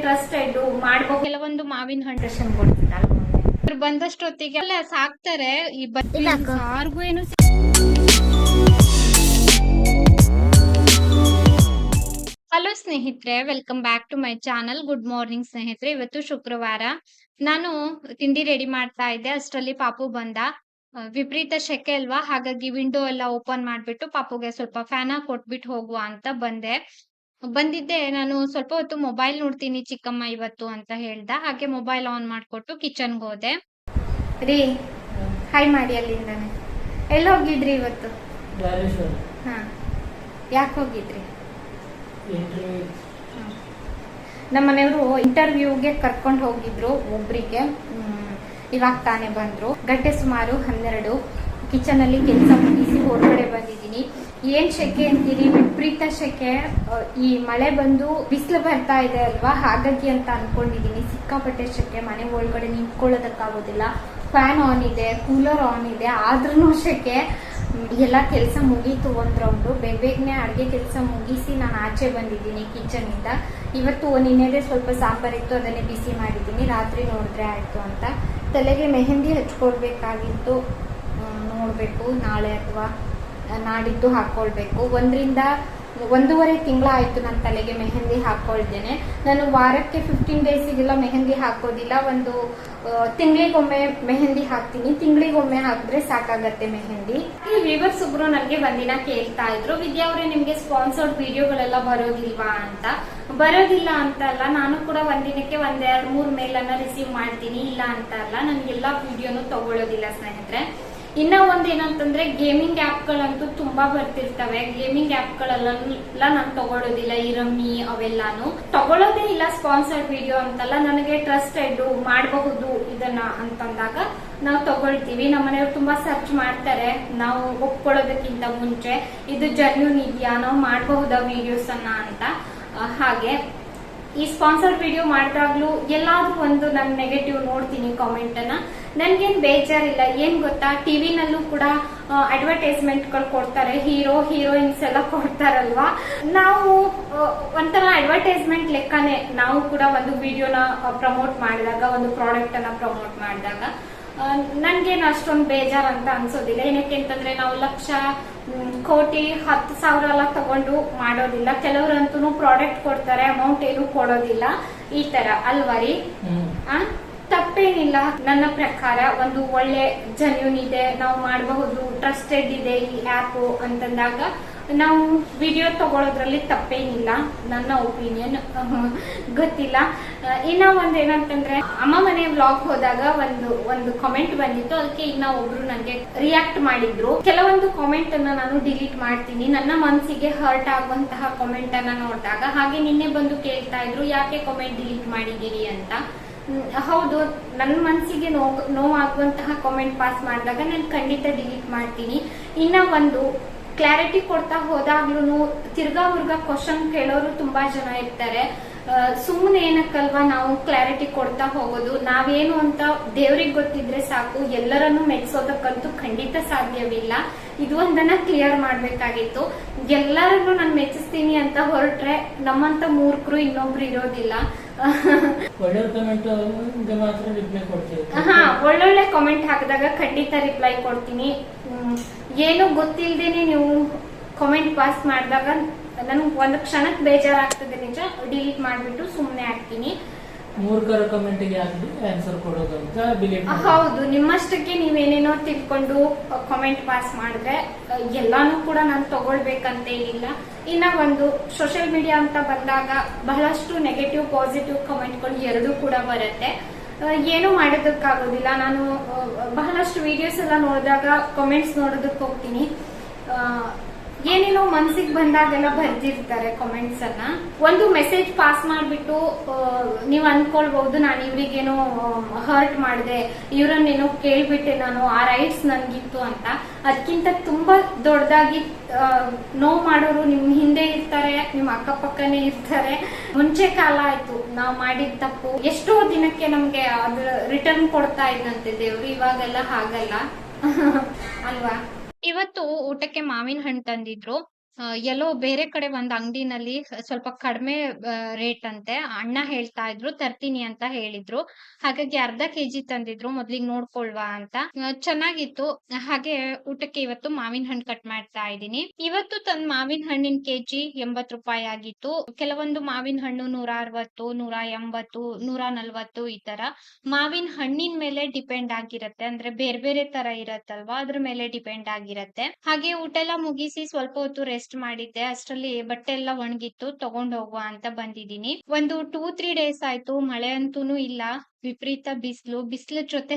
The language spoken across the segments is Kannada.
ಟ್ರಸ್ಟೆಡ್ ಮಾಡ್ಬೇಕು. ಕೆಲವೊಂದು ಮಾವಿನ ಹಣ್ಣು ಅಲ್ವಾ ಅವ್ರು ಬಂದಷ್ಟೊತ್ತಿಗೆ ಅಲ್ಲ ಸಾಕ್ತಾರೆ. ಈ ಬಾರ್ಗೂ ಯಾರಿಗೂ ಏನು ಹಲೋ ಸ್ನೇಹಿತರೆ welcome back to my channel good morning ಸ್ನೇಹಿತರೆ ಇವತ್ತು ಶುಕ್ರವಾರ. ನಾನು ತಿಂಡಿ ರೆಡಿ ಮಾಡ್ತಾ ಇದ್ದೆ. ಅಷ್ಟರಲ್ಲಿ ಪಾಪು ಬಂದ. ಆ, ವಿಪರೀತ ಶೆಕೆ ಅಲ್ವಾ? ಹಾಗಾಗಿ ವಿಂಡೋ ಎಲ್ಲ ಓಪನ್ ಮಾಡ್ಬಿಟ್ಟು ಪಾಪುಗೆ ಸ್ವಲ್ಪ ಫ್ಯಾನ ಕೊಟ್ಬಿಟ್ಟು ಹೋಗುವ ಅಂತ ಬಂದೆ. ಬಂದಿದ್ದೆ. ನಾನು ಸ್ವಲ್ಪ ಹೊತ್ತು ಮೊಬೈಲ್ ನೋಡ್ತೀನಿ ಚಿಕ್ಕಮ್ಮ ಇವತ್ತು ಅಂತ ಹೇಳ್ದ. ಹಾಗೆ ಮೊಬೈಲ್ ಆನ್ ಮಾಡಿಕೊಟ್ಟು ಕಿಚನ್ಗೆ ಹೋದೆ. ರೀ ಹೈ ಮಾಡಿ ಅಲ್ಲಿಂದಾನೆ ಎಲ್ಲಿ ಹೋಗಿದ್ರಿ ಇವತ್ತು? ಹಾ ಯಾಕೆ ಹೋಗಿದ್ರಿ? ನಮ್ಮ ಮನೆಯವರು ಇಂಟರ್ವ್ಯೂಗೆ ಕರ್ಕೊಂಡು ಹೋಗಿದ್ರು ಒಬ್ರಿಗೆ. ಇವಾಗ ತಾನೇ ಬಂದ್ರು. ಗಂಟೆ ಸುಮಾರು ಹನ್ನೆರಡು. ಕಿಚನ್ ಅಲ್ಲಿ ಕೆಲಸ ಮುಗಿಸಿ ಹೊರಗಡೆ ಬಂದಿದ್ದೀನಿ. ಏನ್ ಶೆಕೆ ಅಂತೀರಿ? ವಿಪರೀತ ಶೆಕೆ. ಈ ಮಳೆ ಬಂದು ಬಿಸಿಲು ಬರ್ತಾ ಇದೆ ಅಲ್ವಾ? ಹಾಗಾಗಿ ಅಂತ ಅನ್ಕೊಂಡಿದೀನಿ. ಸಿಕ್ಕಾಪಟ್ಟೆ ಶೆಕೆ. ಮನೆ ಒಳಗಡೆ ನಿಂತ್ಕೊಳ್ಳೋದಕ್ಕಾಗೋದಿಲ್ಲ. ಫ್ಯಾನ್ ಆನ್ ಇದೆ, ಕೂಲರ್ ಆನ್ ಇದೆ. ಆದ್ರೂ ಶೆಕೆ. ಎಲ್ಲ ಕೆಲಸ ಮುಗೀತು ಒಂದು ರೌಂಡು. ಬೇಗ ಬೇಗನೆ ಅಡುಗೆ ಕೆಲಸ ಮುಗಿಸಿ ನಾನು ಆಚೆ ಬಂದಿದ್ದೀನಿ ಕಿಚನ್ ಇಂದ. ಇವತ್ತು ನಿನ್ನೆದೆ ಸ್ವಲ್ಪ ಸಾಂಬಾರಿತ್ತು ಅದನ್ನೇ ಬಿಸಿ ಮಾಡಿದ್ದೀನಿ. ರಾತ್ರಿ ನೋಡಿದ್ರೆ ಆಯ್ತು ಅಂತ. ತಲೆಗೆ ಮೆಹಂದಿ ಹಚ್ಕೊಡ್ಬೇಕಾಗಿತ್ತು. ನೋಡ್ಬೇಕು. ನಾಳೆ ಅಥವಾ ನಾಡಿದ್ದು ಹಾಕೊಳ್ಬೇಕು. ಒಂದರಿಂದ ಒಂದೂವರೆ ತಿಂಗಳ ಆಯಿತು ನನ್ನ ತಲೆಗೆ ಮೆಹಂದಿ ಹಾಕೊಳ್ತೇನೆ ನಾನು ವಾರಕ್ಕೆ ಫಿಫ್ಟೀನ್ ಡೇಸಿಗೆಲ್ಲ ಮೆಹಂದಿ ಹಾಕೋದಿಲ್ಲ. ಒಂದು ತಿಂಗಳಿಗೊಮ್ಮೆ ಮೆಹಂದಿ ಹಾಕ್ತೀನಿ. ತಿಂಗಳಿಗೊಮ್ಮೆ ಹಾಕಿದ್ರೆ ಸಾಕಾಗತ್ತೆ ಮೆಹಂದಿ. ಈ ವಿವರ್ಸ್ ಒಬ್ರು ನನಗೆ ಒಂದಿನ ಕೇಳ್ತಾ ಇದ್ರು. ವಿದ್ಯಾ ಅವರೇ, ನಿಮಗೆ ಸ್ಪಾನ್ಸರ್ಡ್ ವಿಡಿಯೋಗಳೆಲ್ಲ ಬರೋದಿಲ್ವಾ ಅಂತ. ಬರೋದಿಲ್ಲ ಅಂತ ಅಲ್ಲ. ನಾನು ಕೂಡ ಒಂದಿನಕ್ಕೆ ಒಂದೆರಡು ಮೂರು ಮೇಲನ್ನು ರಿಸೀವ್ ಮಾಡ್ತೀನಿ. ಇಲ್ಲ ಅಂತ ಅಲ್ಲ. ನನಗೆಲ್ಲ ವಿಡಿಯೋನು ತಗೊಳ್ಳೋದಿಲ್ಲ ಸ್ನೇಹಿತರೆ. ಇನ್ನ ಒಂದ್ ಏನಂತಂದ್ರೆ ಗೇಮಿಂಗ್ ಗಳಂತೂ ತುಂಬಾ ಬರ್ತಿರ್ತವೆ. ಗೇಮಿಂಗ್ ಗಳಲ್ಲೆಲ್ಲ ನಾನು ತಗೊಳ್ಳೋದಿಲ್ಲ ಈ ರಮ್ಮಿ ಅವೆಲ್ಲಾನು. ತಗೊಳ್ಳೋದೇ ಇಲ್ಲ ಸ್ಪಾನ್ಸರ್ಡ್ ವಿಡಿಯೋ ಅಂತಲ್ಲ, ನನಗೆ ಟ್ರಸ್ಟೆಡ್ ಮಾಡಬಹುದು ಇದನ್ನ ಅಂತಂದಾಗ ನಾವು ತಗೊಳ್ತೀವಿ. ನಮ್ಮ ಮನೆಯವ್ರು ತುಂಬಾ ಸರ್ಚ್ ಮಾಡ್ತಾರೆ. ನಾವು ಒಪ್ಕೊಳ್ಳೋದಕ್ಕಿಂತ ಮುಂಚೆ. ಇದು ಜನ್ಯೂನ್ ಇದೆಯಾ? ನಾವು ಮಾಡಬಹುದಾ ವಿಡಿಯೋಸ್ ಅನ್ನ ಅಂತ. ಹಾಗೆ. ಈ ಸ್ಪಾನ್ಸರ್ ವಿಡಿಯೋ ಮಾಡಿದಾಗ್ಲೂ ಎಲ್ಲಾದ್ರೂ ಒಂದು ನಾನು ನೆಗೆಟಿವ್ ನೋಡ್ತೀನಿ ಕಾಮೆಂಟ್ ಅನ್ನ. ನನ್ಗೇನ್ ಬೇಜಾರಿಲ್ಲ, ಏನ್ ಗೊತ್ತಾ? ಟಿವಿನಲ್ಲೂ ಕೂಡ ಅಡ್ವರ್ಟೈಸ್ಮೆಂಟ್ಗಳು ಕೊಡ್ತಾರೆ ಹೀರೋ ಹೀರೋಯಿನ್ಸ್ ಎಲ್ಲ ಕೊಡ್ತಾರಲ್ವಾ? ನಾವು ಒಂಥರ ಅಡ್ವರ್ಟೈಸ್ಮೆಂಟ್ ಲೆಕ್ಕನೇ ನಾವು ಕೂಡ ಒಂದು ವಿಡಿಯೋನ ಪ್ರಮೋಟ್ ಮಾಡಿದಾಗ, ಒಂದು ಪ್ರಾಡಕ್ಟ್ ಅನ್ನ ಪ್ರಮೋಟ್ ಮಾಡಿದಾಗ ನನ್ಗೇನು ಅಷ್ಟೊಂದು ಬೇಜಾರ್ ಅಂತ ಅನ್ಸೋದಿಲ್ಲ. ಏನಕ್ಕೆ ಅಂತಂದ್ರೆ ನಾವು ಲಕ್ಷ ಕೋಟಿ ಹತ್ತು ಸಾವಿರ ಎಲ್ಲ ತಗೊಂಡು ಮಾಡೋದಿಲ್ಲ. ಕೆಲವರಂತೂ ಪ್ರಾಡಕ್ಟ್ ಕೊಡ್ತಾರೆ ಅಮೌಂಟ್ ಏನು ಕೊಡೋದಿಲ್ಲ. ಈ ತರ ಅಲ್ವರಿ? ತಪ್ಪೇನಿಲ್ಲ. ನನ್ನ ಪ್ರಕಾರ ಒಂದು ಒಳ್ಳೆ ಜನ್ಯೂನ್ ಇದೆ. ನಾವು ಮಾಡಬಹುದು ಟ್ರಸ್ಟೆಡ್ ಇದೆ ಈ ಆಪ್ ಅಂತಂದಾಗ. ನಾವು ವಿಡಿಯೋ ತಗೊಳೋದ್ರಲ್ಲಿ ತಪ್ಪೇನಿಲ್ಲ. ನನ್ನ ಒಪಿನಿಯನ್ ಗೊತ್ತಿಲ್ಲ. ಇನ್ನ ಒಂದ್ ಏನಂತಂದ್ರೆ, ಅಮ್ಮ ಮನೆ ಬ್ಲಾಗ್ ಹೋದಾಗ ಒಂದು ಒಂದು ಕಾಮೆಂಟ್ ಬಂದಿತ್ತು. ಅದಕ್ಕೆ ಇನ್ನ ಒಬ್ರು ನನಗೆ ರಿಯಾಕ್ಟ್ ಮಾಡಿದ್ರು. ಕೆಲವೊಂದು ಕಾಮೆಂಟ್ ಅನ್ನ ನಾನು ಡಿಲೀಟ್ ಮಾಡ್ತೀನಿ. ನನ್ನ ಮನಸ್ಸಿಗೆ ಹರ್ಟ್ ಆಗುವಂತಹ ಕಾಮೆಂಟ್ ಅನ್ನ ನೋಡಿದಾಗ ಹಾಗೆ ನಿನ್ನೆ ಬಂದು ಕೇಳ್ತಾ ಇದ್ರು, ಯಾಕೆ ಕಾಮೆಂಟ್ ಡಿಲೀಟ್ ಮಾಡಿದ್ದೀರಿ ಅಂತ? ಹೌದು. ನನ್ನ ಮನಸ್ಸಿಗೆ ನೋವು, ನೋವಾಗುವಂತಹ ಕಾಮೆಂಟ್ ಪಾಸ್ ಮಾಡಿದಾಗ ನಾನು ಖಂಡಿತ ಡಿಲೀಟ್ ಮಾಡ್ತೀನಿ. ಇನ್ನ ಒಂದು ಕ್ಲಾರಿಟಿ ಕೊಡ್ತಾ ಹೋದಾಗ್ಲೂ ತಿರ್ಗಾ ಮುರ್ಗಾ ಕ್ವಶನ್ ಕೇಳೋರು ತುಂಬಾ ಜನ ಇರ್ತಾರೆ. ಸುಮ್ಮನೆ ಏನಕ್ಕಲ್ವಾ ನಾವು ಕ್ಲಾರಿಟಿ ಕೊಡ್ತಾ ಹೋಗೋದು. ನಾವೇನು ಅಂತ ದೇವ್ರಿಗೆ ಗೊತ್ತಿದ್ರೆ ಸಾಕು ಎಲ್ಲರನ್ನು ಮೆಚ್ಚಿಸೋದಕ್ಕಂತೂ ಖಂಡಿತ ಸಾಧ್ಯವಿಲ್ಲ. ಇದು ಒಂದನ್ನ ಕ್ಲಿಯರ್ ಮಾಡ್ಬೇಕಾಗಿತ್ತು. ಎಲ್ಲರನ್ನು ನಾನು ಮೆಚ್ಚಿಸ್ತೀನಿ ಅಂತ ಹೊರಟ್ರೆ ನಮ್ಮಂತ ಮೂರ್ಖರು ಇನ್ನೊಬ್ರು ಇರೋದಿಲ್ಲ. ಹಾ ಒಳ್ಳೊಳ್ಳೆ ಕಾಮೆಂಟ್ ಹಾಕಿದಾಗ ಖಂಡಿತ ರಿಪ್ಲೈ ಕೊಡ್ತೀನಿ. ಏನು ಗೊತ್ತಿಲ್ದೇನೆ ನೀವು ಕಾಮೆಂಟ್ ಪಾಸ್ ಮಾಡಿದಾಗ ನನಗೆ ಒಂದು ಕ್ಷಣಕ್ಕೆ ಬೇಜಾರಾಗ್ತದೆ ನಿಜ? ಡಿಲೀಟ್ ಮಾಡಿಬಿಟ್ಟು ಸುಮ್ಮನೆ ಹಾಕ್ತೀನಿ. ಮೂರ್ಖರ ಕಮೆಂಟ್ಗೆ ಆನ್ಸರ್ ಕೊಡೋದು ಅಂತ ಬಿಲೀವ್ ಹೌದು. ನಿಮ್ಮಷ್ಟಕ್ಕೆ ನೀವೇನೇನೋ ತಿಳ್ಕೊಂಡು ಕಾಮೆಂಟ್ ಪಾಸ್ ಮಾಡಿದ್ರೆ ಎಲ್ಲಾನು ಕೂಡ ನಾನು ತಗೊಳ್ಬೇಕಂತ ಏನಿಲ್ಲ ಇನ್ನ ಒಂದು ಸೋಷಿಯಲ್ ಮೀಡಿಯಾ ಅಂತ ಬಂದಾಗ ಬಹಳಷ್ಟು ನೆಗೆಟಿವ್ ಪಾಸಿಟಿವ್ ಕಮೆಂಟ್ಗಳು ಎರಡೂ ಕೂಡ ಬರುತ್ತೆ. ಏನು ಮಾಡೋದಕ್ಕಾಗೋದಿಲ್ಲ. ನಾನು ಬಹಳಷ್ಟು ವಿಡಿಯೋಸ್ ಎಲ್ಲ ನೋಡಿದಾಗ ಕಾಮೆಂಟ್ಸ್ ನೋಡೋದಕ್ಕೆ ಹೋಗ್ತೀನಿ. ಏನೇನೋ ಮನ್ಸಿಗೆ ಬಂದಾಗೆಲ್ಲ ಬರ್ದಿರ್ತಾರೆ ಕಾಮೆಂಟ್ಸ್ ಅನ್ನ. ಒಂದು ಮೆಸೇಜ್ ಪಾಸ್ ಮಾಡ್ಬಿಟ್ಟು ನೀವ್ ಅನ್ಕೊಳ್ಬಹುದು, ನಾನು ಇವ್ರಿಗೇನೋ ಹರ್ಟ್ ಮಾಡಿದೆ ಇವ್ರನ್ನೇನೋ ಕೇಳ್ಬಿಟ್ಟೆ ನಾನು, ಆ ರೈಟ್ಸ್ ನನ್ಗಿತ್ತು ಅಂತ. ಅದಕ್ಕಿಂತ ತುಂಬಾ ದೊಡ್ಡದಾಗಿ ನೋವು ಮಾಡೋರು ನಿಮ್ ಹಿಂದೆ ಇರ್ತಾರೆ, ನಿಮ್ ಅಕ್ಕಪಕ್ಕನೇ ಇರ್ತಾರೆ. ಮುಂಚೆ ಕಾಲ ಆಯ್ತು, ನಾವು ಮಾಡಿದ ತಪ್ಪು. ಎಷ್ಟೋ ದಿನಕ್ಕೆ ನಮ್ಗೆ ಅದ್ರ ರಿಟರ್ನ್ ಕೊಡ್ತಾ ಇದ್ದಂತೆ ದೇವ್ರು, ಇವಾಗೆಲ್ಲ ಹಾಗಲ್ಲ. ಅಲ್ವಾ? ಇವತ್ತು ಊಟಕ್ಕೆ ಮಾವಿನ ಹಣ್ಣು ತಂದಿದ್ರು. ಎಲ್ಲೋ ಬೇರೆ ಕಡೆ ಒಂದ್ ಅಂಗಡಿನಲ್ಲಿ ಸ್ವಲ್ಪ ಕಡಿಮೆ ರೇಟ್ ಅಂತೆ. ಅಣ್ಣ ಹೇಳ್ತಾ ಇದ್ರು, ತರ್ತೀನಿ ಅಂತ ಹೇಳಿದ್ರು. ಹಾಗಾಗಿ ಅರ್ಧ ಕೆಜಿ ತಂದಿದ್ರು, ಮೊದ್ಲಿಗೆ ನೋಡ್ಕೊಳ್ವಾ ಅಂತ. ಚೆನ್ನಾಗಿತ್ತು. ಹಾಗೆ ಊಟಕ್ಕೆ ಇವತ್ತು ಮಾವಿನ ಹಣ್ಣು ಕಟ್ ಮಾಡ್ತಾ ಇದ್ದೀನಿ. ಇವತ್ತು ತಂದ್ ಮಾವಿನ ಹಣ್ಣಿನ ಕೆಜಿ ಎಂಬತ್ ರೂಪಾಯಿ ಆಗಿತ್ತು. ಕೆಲವೊಂದು ಮಾವಿನ ಹಣ್ಣು ನೂರ ಅರವತ್ತು ನೂರ ಎಂಬತ್ತು ನೂರ ನಲ್ವತ್ತು ಈ ತರ ಮಾವಿನ ಹಣ್ಣಿನ ಮೇಲೆ ಡಿಪೆಂಡ್ ಆಗಿರತ್ತೆ. ಅಂದ್ರೆ ಬೇರೆ ಬೇರೆ ತರ ಇರತ್ತಲ್ವಾ? ಅದ್ರ ಮೇಲೆ ಡಿಪೆಂಡ್ ಆಗಿರತ್ತೆ. ಹಾಗೆ ಊಟ ಎಲ್ಲ ಮುಗಿಸಿ ಸ್ವಲ್ಪ ಹೊತ್ತು ರೆಸ್ಟ್ ಮಾಡಿದ್ದೆ. ಅಷ್ಟರಲ್ಲಿ ಬಟ್ಟೆ ಎಲ್ಲ ಒಣಗಿತ್ತು. ತಗೊಂಡ್ ಹೋಗುವ ಅಂತ ಬಂದಿದ್ದೀನಿ. ಒಂದು ಟೂ ತ್ರೀ ಡೇಸ್ ಆಯ್ತು. ಮಳೆ ಅಂತೂನು ಇಲ್ಲ. ವಿಪರೀತ ಬಿಸಿಲು, ಬಿಸಿಲ ಜೊತೆ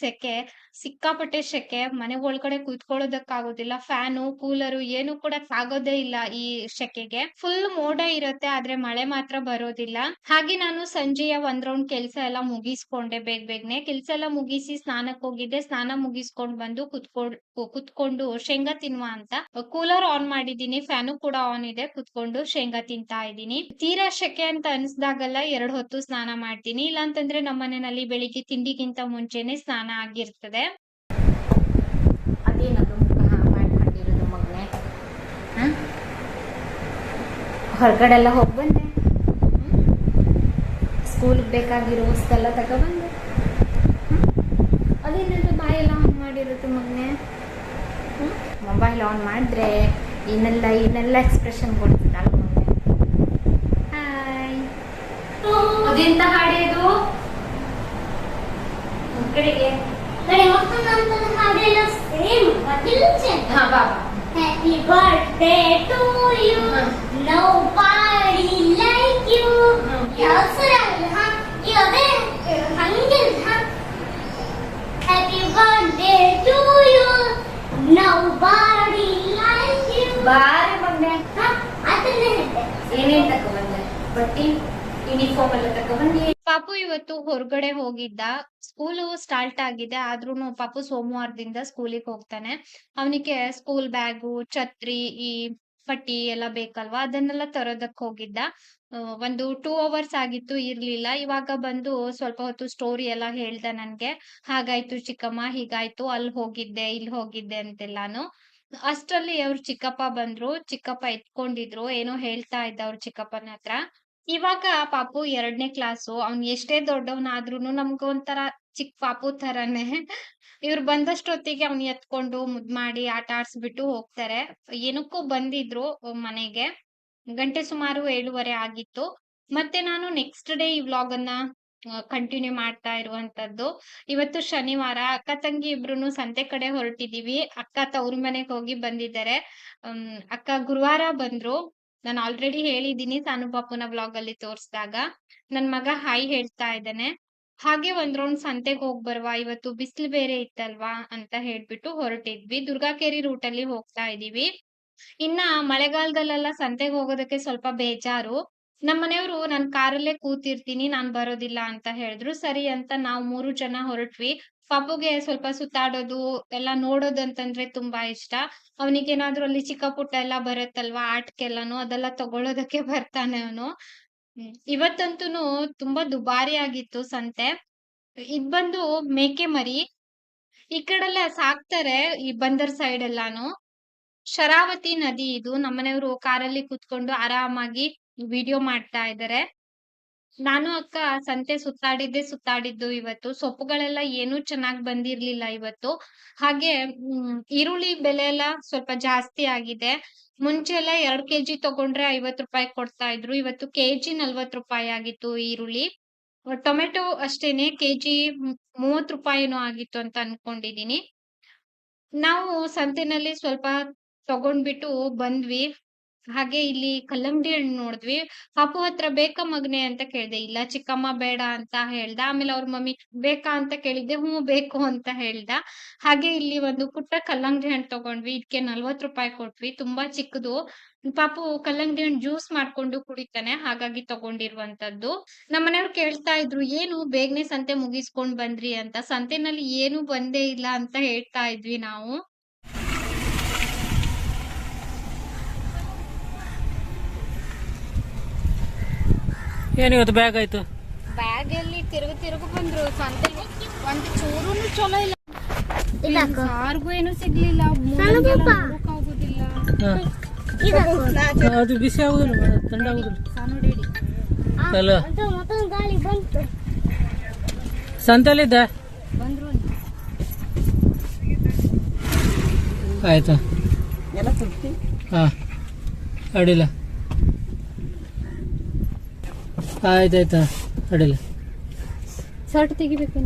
ಸೆಕೆ, ಸಿಕ್ಕಾಪಟ್ಟೆ ಸೆಕೆ, ಮನೆ ಒಳಗಡೆ ಕೂತ್ಕೊಳ್ಳೋದಕ್ಕಾಗೋದಿಲ್ಲ, ಫ್ಯಾನು, ಕೂಲರು ಏನು ಕೂಡ ಆಗೋದೇ ಇಲ್ಲ ಈ ಸೆಕೆಗೆ. ಫುಲ್ ಮೋಡ ಇರುತ್ತೆ, ಆದ್ರೆ ಮಳೆ ಮಾತ್ರ ಬರೋದಿಲ್ಲ. ಹಾಗೆ ನಾನು ಸಂಜೆಯ ಒಂದ್ ರೌಂಡ್ ಕೆಲ್ಸ ಎಲ್ಲ ಮುಗಿಸ್ಕೊಂಡೆ ಬೇಗ ಬೇಗನೆ. ಕೆಲ್ಸ ಎಲ್ಲ ಮುಗಿಸಿ ಸ್ನಾನಕ್ ಹೋಗಿದ್ದೆ, ಸ್ನಾನ ಮುಗಿಸ್ಕೊಂಡ್ ಬಂದು ಕುತ್ಕೊಂಡ್ ಕುತ್ಕೊಂಡು ಶೇಂಗಾ ತಿನ್ನುವ ಅಂತ. ಕೂಲರ್ ಆನ್ ಮಾಡಿದೀನಿ ಫ್ಯಾನು ಕೂಡ ಆನ್ ಇದೆ, ಕುತ್ಕೊಂಡು ಶೇಂಗಾ ತಿಂತಾ ಇದ್ದೀನಿ. ತೀರಾ ಸೆಕೆ ಅಂತ ಅನ್ಸ್ದಾಗಲ್ಲ ಎರಡ್ ಹೊತ್ತು ಸ್ನಾನ ಮಾಡ್ತೀನಿ. ಇಲ್ಲಾಂತಂದ್ರೆ ನಮ್ಮ ಮನೆಯಲ್ಲಿ ಬೆಳಿಗ್ಗೆ ತಿಂಡಿಗಿಂತ ಮುಂಚೆನೆ ಸ್ನಾನ ಆಗಿರ್ತದೆ. ಅದೇನದು? ಮಾಡ್ಕೊಂಡಿರೋದು ಮಗನೇ. ಹೊರಗಡೆ ಎಲ್ಲ ಹೋಗಿ ಬಂದೆ. ಸ್ಕೂಲ್ಗೆ ಬೇಕಾಗಿರೋ ವಸ್ತೆಲ್ಲ ತಗೊಬಂದೆ. ಅದೇನದು ಬಾಯೆಲ್ಲ ಆನ್ ಮಾಡಿರುತ್ತೆ ಮಗ್ನೆ? ಮೊಬೈಲ್ ಆನ್ ಮಾಡಿದ್ರೆ ಏನೆಲ್ಲ ಏನೆಲ್ಲ ಎಕ್ಸ್ಪ್ರೆಷನ್ ಕೊಡ್ತಿದ್ದಲ್ಲ ಮಗ್ನೆ. ಹಾಯ್ ಅದೆಂತ ಹಾಡೇದು ಹಾ ಈ ಅದೇ ಹಂಗೆ ಹಾ happy birthday to you nobody like you ಬಾರಿ ಮಗನೆ ಹಾ ಅದನ್ನೇ ಹೇಳ್ದೆ ಏನೇನ್ ತಗೊಬಂದೆ ಬಟ್ಟಿ ಯೂನಿಫಾರ್ಮ್ ಎಲ್ಲ ತಗೊಂಡ್ಬಂದು ಪಾಪು ಇವತ್ತು ಹೊರಗಡೆ ಹೋಗಿದ್ದ. ಸ್ಕೂಲು ಸ್ಟಾರ್ಟ್ ಆಗಿದೆ. ಆದ್ರೂನು ಪಾಪು ಸೋಮವಾರದಿಂದ ಸ್ಕೂಲಿಗೆ ಹೋಗ್ತಾನೆ. ಅವನಿಗೆ ಸ್ಕೂಲ್ ಬ್ಯಾಗು ಛತ್ರಿ, ಈ ಪಟ್ಟಿ ಎಲ್ಲ ಬೇಕಲ್ವಾ? ಅದನ್ನೆಲ್ಲ ತರೋದಕ್ ಹೋಗಿದ್ದ. ಒಂದು ಟೂ ಅವರ್ಸ್ ಆಗಿತ್ತು ಇರ್ಲಿಲ್ಲ. ಇವಾಗ ಬಂದು ಸ್ವಲ್ಪ ಹೊತ್ತು ಸ್ಟೋರಿ ಎಲ್ಲ ಹೇಳ್ದ ನನ್ಗೆ. ಹಾಗಾಯ್ತು ಚಿಕ್ಕಮ್ಮ, ಹೀಗಾಯ್ತು. ಅಲ್ಲಿ ಹೋಗಿದ್ದೆ, ಇಲ್ಲಿ ಹೋಗಿದ್ದೆ ಅಂತೆಲ್ಲಾನು. ಅಷ್ಟರಲ್ಲಿ ಅವ್ರ ಚಿಕ್ಕಪ್ಪ ಬಂದ್ರು. ಚಿಕ್ಕಪ್ಪ ಎತ್ಕೊಂಡಿದ್ರು. ಏನೋ ಹೇಳ್ತಾ ಇದ್ದ ಅವ್ರ ಚಿಕ್ಕಪ್ಪನ ಹತ್ರ. ಇವಾಗ ಪಾಪು ಎರಡನೇ ಕ್ಲಾಸು ಅವ್ನ್ ಎಷ್ಟೇ ದೊಡ್ಡವನಾದ್ರೂನು ನಮ್ಗ ಒಂಥರ ಚಿಕ್ಕ ಪಾಪು ತರಾನೇ ಇವ್ರು ಬಂದಷ್ಟೊತ್ತಿಗೆ ಅವ್ನ್ ಎತ್ಕೊಂಡು ಮುದ್ ಮಾಡಿ ಆಟ ಆಡ್ಸ್ಬಿಟ್ಟು ಹೋಗ್ತಾರೆ. ಏನಕ್ಕೂ ಬಂದಿದ್ರು ಮನೆಗೆ. ಗಂಟೆ ಸುಮಾರು ಏಳುವರೆ ಆಗಿತ್ತು. ಮತ್ತೆ ನಾನು ನೆಕ್ಸ್ಟ್ ಡೇ ಈ ವ್ಲಾಗ್ ಅನ್ನ ಕಂಟಿನ್ಯೂ ಮಾಡ್ತಾ ಇರುವಂತದ್ದು. ಇವತ್ತು ಶನಿವಾರ, ಅಕ್ಕ ತಂಗಿ ಇಬ್ರು ಸಂತೆ ಕಡೆ ಹೊರಟಿದೀವಿ. ಅಕ್ಕ ತವ್ರ ಮನೆಗೆ ಹೋಗಿ ಬಂದಿದ್ದಾರೆ. ಅಕ್ಕ ಗುರುವಾರ ಬಂದ್ರು. ನಾನು ಆಲ್ರೆಡಿ ಹೇಳಿದ್ದೀನಿ ಸಾನು ಪಾಪುನ ವ್ಲಾಗ್ ಅಲ್ಲಿ ತೋರಿಸಿದಾಗ. ನನ್ ಮಗ ಹಾಯ್ ಹೇಳ್ತಾ ಇದ್ದಾನೆ. ಹಾಗೆ ಒಂದ್ ರೌಂಡ್ ಸಂತೆಗೆ ಹೋಗ್ ಇವತ್ತು ಬಿಸಿಲು ಬೇರೆ ಇತ್ತಲ್ವಾ ಅಂತ ಹೇಳ್ಬಿಟ್ಟು ಹೊರಟಿದ್ವಿ. ದುರ್ಗಾಕೇರಿ ರೂಟ್ ಅಲ್ಲಿ ಹೋಗ್ತಾ ಇದೀವಿ. ಇನ್ನ ಮಳೆಗಾಲದಲ್ಲೆಲ್ಲ ಸಂತೆಗೆ ಹೋಗೋದಕ್ಕೆ ಸ್ವಲ್ಪ ಬೇಜಾರು. ನಮ್ಮ ಮನೆಯವರು, ನಾನ್ ಕಾರಲ್ಲೇ ಕೂತಿರ್ತೀನಿ, ನಾನ್ ಬರೋದಿಲ್ಲ ಅಂತ ಹೇಳಿದ್ರು. ಸರಿ ಅಂತ ನಾವು ಮೂರು ಜನ ಹೊರಟ್ವಿ. ಪಾಪುಗೆ ಸ್ವಲ್ಪ ಸುತ್ತಾಡೋದು, ಎಲ್ಲ ನೋಡೋದಂತಂದ್ರೆ ತುಂಬಾ ಇಷ್ಟ. ಅವನಿಗೆ ಏನಾದ್ರೂ ಅಲ್ಲಿ ಚಿಕ್ಕ ಪುಟ್ಟ ಎಲ್ಲ ಬರುತ್ತಲ್ವಾ ಆಟಕ್ಕೆಲ್ಲಾನು ಅದೆಲ್ಲ ತಗೊಳ್ಳೋದಕ್ಕೆ ಬರ್ತಾನೆ ಅವನು. ಇವತ್ತಂತೂನು ತುಂಬಾ ದುಬಾರಿ ಆಗಿತ್ತು ಸಂತೆ. ಇದ್ ಬಂದು ಮೇಕೆ ಮರಿ. ಈ ಕಡೆಲ್ಲ ಸಾಕ್ತಾರೆ ಈ ಬಂದರ್ ಸೈಡ್ ಎಲ್ಲಾನು ಶರಾವತಿ ನದಿ ಇದು, ನಮ್ಮನೆಯವರು ಕಾರಲ್ಲಿ ಕುತ್ಕೊಂಡು ಆರಾಮಾಗಿ ವಿಡಿಯೋ ಮಾಡ್ತಾ ಇದ್ದಾರೆ ನಾನು ಅಕ್ಕ ಸಂತೆ ಸುತ್ತಾಡಿದ್ದೆ, ಸುತ್ತಾಡಿದ್ದು ಇವತ್ತು. ಸೊಪ್ಪುಗಳೆಲ್ಲ ಏನೂ ಚೆನ್ನಾಗ್ ಬಂದಿರ್ಲಿಲ್ಲ ಇವತ್ತು. ಹಾಗೆ ಈರುಳ್ಳಿ ಬೆಲೆ ಎಲ್ಲ ಸ್ವಲ್ಪ ಜಾಸ್ತಿ ಆಗಿದೆ. ಮುಂಚೆ ಎಲ್ಲ ಎರಡ್ ಕೆಜಿ ತಗೊಂಡ್ರೆ ಐವತ್ ರೂಪಾಯಿ ಕೊಡ್ತಾ ಇದ್ರು. ಇವತ್ತು ಕೆಜಿ ನಲ್ವತ್ ರೂಪಾಯಿ ಆಗಿತ್ತು ಈರುಳ್ಳಿ. ಟೊಮೆಟೊ ಅಷ್ಟೇನೆ, ಕೆಜಿ ಮೂವತ್ ರೂಪಾಯಿನೂ ಆಗಿತ್ತು ಅಂತ ಅನ್ಕೊಂಡಿದೀನಿ. ನಾವು ಸಂತೆನಲ್ಲಿ ಸ್ವಲ್ಪ ತಗೊಂಡ್ಬಿಟ್ಟು ಬಂದ್ವಿ. ಹಾಗೆ ಇಲ್ಲಿ ಕಲ್ಲಂಗಡಿ ಹಣ್ಣು ನೋಡಿದ್ವಿ. ಪಾಪು ಹತ್ರ ಬೇಕಾ ಮಗನೆ ಅಂತ ಕೇಳ್ದೆ, ಇಲ್ಲ ಚಿಕ್ಕಮ್ಮ ಬೇಡ ಅಂತ ಹೇಳ್ದ. ಆಮೇಲೆ ಅವ್ರ ಮಮ್ಮಿ ಬೇಕಾ ಅಂತ ಕೇಳಿದ್ದೆ, ಹ್ಞೂ ಬೇಕು ಅಂತ ಹೇಳ್ದ. ಹಾಗೆ ಇಲ್ಲಿ ಒಂದು ಪುಟ್ಟ ಕಲ್ಲಂಗಡಿ ಹಣ್ಣು ತಗೊಂಡ್ವಿ. ಇದಕ್ಕೆ ನಲ್ವತ್ ರೂಪಾಯಿ ಕೊಟ್ವಿ. ತುಂಬಾ ಚಿಕ್ಕದು. ಪಾಪು ಕಲ್ಲಂಗಡಿ ಹಣ್ಣು ಜ್ಯೂಸ್ ಮಾಡ್ಕೊಂಡು ಕುಡಿತಾನೆ, ಹಾಗಾಗಿ ತಗೊಂಡಿರುವಂತದ್ದು ನಮ್ಮನೆಯವ್ರು ಕೇಳ್ತಾ ಇದ್ರು, ಏನು ಬೇಗನೆ ಸಂತೆ ಮುಗಿಸ್ಕೊಂಡ್ ಬಂದ್ರಿ? ಅಂತ. ಸಂತೆನಲ್ಲಿ ಏನು ಬಂದೇ ಇಲ್ಲ ಅಂತ ಹೇಳ್ತಾ ಇದ್ವಿ ನಾವು. ಏನು ಇವತ್ತು ಬ್ಯಾಗ್ ಆಯ್ತು? ಬ್ಯಾಗ್ ಅಲ್ಲಿ ತಿರುಗು ತಿರುಗು ಬಂದ್ರು. ಸಂತೆ ಒಂದು ಚೂರುನು ಚಲೋ ಇಲ್ಲ. ಇಲ್ಲ ಯಾರಿಗೂ ಏನು ಸಿಗ್ಲಿಲ್ಲ. ಆಗೋದಿಲ್ಲ. ಅದು ಬಿಸಿ ಆಗುದಿಲ್ಲ ತಂಡ ಆಗುದಿಲ್ಲ. ಅಲ್ಲ ಗಾಳಿ ಬಂತು. ಸಂತೆಲಿದ್ದ ಬಂದ್ರು ಆಯ್ತಾ? ಹಾ ಅಡಿಲ್ಲ ಆಯ್ತಾಯ್ತಾ ಅಡಿಲ್ಲ ಶರ್ಟ್ ತೆಗಿಬೇಕು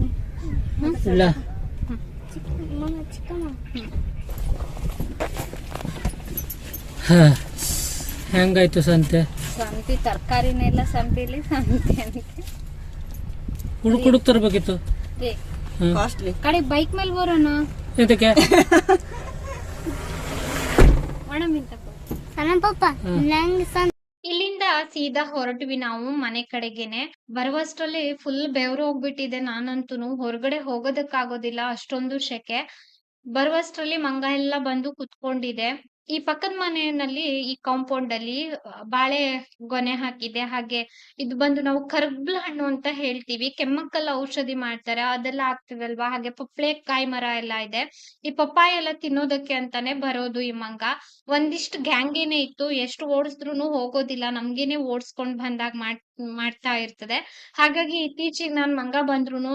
ಇಲ್ಲ. ಹೆಂಗಾಯ್ತು ಸಂತೆ? ಸಂತಿ ತರಕಾರಿನೆಲ್ಲ ಸಂತಿಲಿ ಸಂತೆ ಹುಡುಕ್ ಹುಡುಕ್ ತರಬೇಕಿತ್ತು. ಕಡೆ ಬೈಕ್ ಮೇಲೆ ಬರೋಣ? ಇದಕ್ಕೆ ಒಣ ಮೀನ್ ಅಣ್ಣ ಪಪ್ಪ ನಂಗೆ ಸೀದಾ ಹೊರಟ್ವಿ ನಾವು ಮನೆ ಕಡೆಗೇನೆ. ಬರುವಷ್ಟರಲ್ಲಿ ಫುಲ್ ಬೆವರು ಹೋಗ್ಬಿಟ್ಟಿದೆ ನಾನಂತೂ ಹೊರಗಡೆ ಹೋಗೋದಕ್ಕಾಗೋದಿಲ್ಲ ಅಷ್ಟೊಂದು ಶೆಕೆ. ಬರುವಷ್ಟರಲ್ಲಿ ಮಂಗ ಎಲ್ಲ ಬಂದು ಕುತ್ಕೊಂಡಿದೆ. ಈ ಪಕ್ಕದ ಮನೆಯಲ್ಲಿ ಈ ಕಾಂಪೌಂಡ್ ಅಲ್ಲಿ ಬಾಳೆ ಗೊನೆ ಹಾಕಿದೆ, ಹಾಗೆ ಇದು ಬಂದು ನಾವು ಕರ್ಬಲ್ ಹಣ್ಣು ಅಂತ ಹೇಳ್ತೀವಿ. ಕೆಮ್ಮಕ್ಕಲ್ಲ ಔಷಧಿ ಮಾಡ್ತಾರೆ, ಅದೆಲ್ಲ ಆಗ್ತದಲ್ವಾ ಹಾಗೆ ಪಪ್ಳೆ ಕಾಯಿ ಮರ ಎಲ್ಲ ಇದೆ. ಈ ಪಪ್ಪಾಯ ಎಲ್ಲ ತಿನ್ನೋದಕ್ಕೆ ಅಂತಾನೆ ಬರೋದು ಈ ಮಂಗ. ಒಂದಿಷ್ಟು ಗ್ಯಾಂಗೇನೆ ಇತ್ತು, ಎಷ್ಟು ಓಡಿಸಿದ್ರು ಹೋಗೋದಿಲ್ಲ, ನಮ್ಗೇನೆ ಓಡಿಸ್ಕೊಂಡ್ ಬಂದಾಗ ಮಾಡ್, ಮಾಡ್ತಾ ಇರ್ತದೆ. ಹಾಗಾಗಿ ಇತ್ತೀಚೆಗೆ ನಾನ್ ಮಂಗ ಬಂದ್ರುನು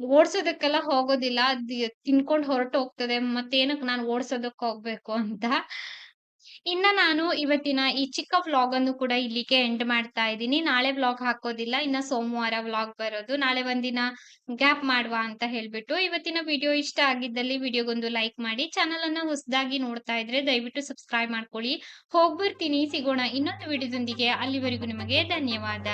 ಓಡ್ಸೋದಕ್ಕೆಲ್ಲ ಹೋಗೋದಿಲ್ಲ, ಅದ್ ತಿನ್ಕೊಂಡ್ ಹೊರಟು ಹೋಗ್ತದೆ, ಮತ್ತೇನಕ್ ನಾನು ಓಡ್ಸೋದಕ್ ಹೋಗ್ಬೇಕು ಅಂತ. ಇನ್ನ ನಾನು ಇವತ್ತಿನ ಈ ಚಿಕ್ಕ ವ್ಲಾಗ್ ಅನ್ನು ಕೂಡ ಇಲ್ಲಿಗೆ ಎಂಡ್ ಮಾಡ್ತಾ ಇದ್ದೀನಿ. ನಾಳೆ ವ್ಲಾಗ್ ಹಾಕೋದಿಲ್ಲ, ಇನ್ನ ಸೋಮವಾರ ವ್ಲಾಗ್ ಬರೋದು. ನಾಳೆ ಒಂದಿನ ಗ್ಯಾಪ್ ಮಾಡುವ ಅಂತ ಹೇಳ್ಬಿಟ್ಟು ಇವತ್ತಿನ ವಿಡಿಯೋ ಇಷ್ಟ ಆಗಿದ್ದಲ್ಲಿ ವಿಡಿಯೋಗೊಂದು ಲೈಕ್ ಮಾಡಿ ಚಾನಲ್ ಅನ್ನ ಹೊಸದಾಗಿ ನೋಡ್ತಾ ಇದ್ರೆ ದಯವಿಟ್ಟು ಸಬ್ಸ್ಕ್ರೈಬ್ ಮಾಡ್ಕೊಳ್ಳಿ. ಹೋಗ್ಬರ್ತೀನಿ, ಸಿಗೋಣ ಇನ್ನೊಂದು ವಿಡಿಯೋದೊಂದಿಗೆ ಅಲ್ಲಿವರೆಗೂ ನಿಮಗೆ ಧನ್ಯವಾದ.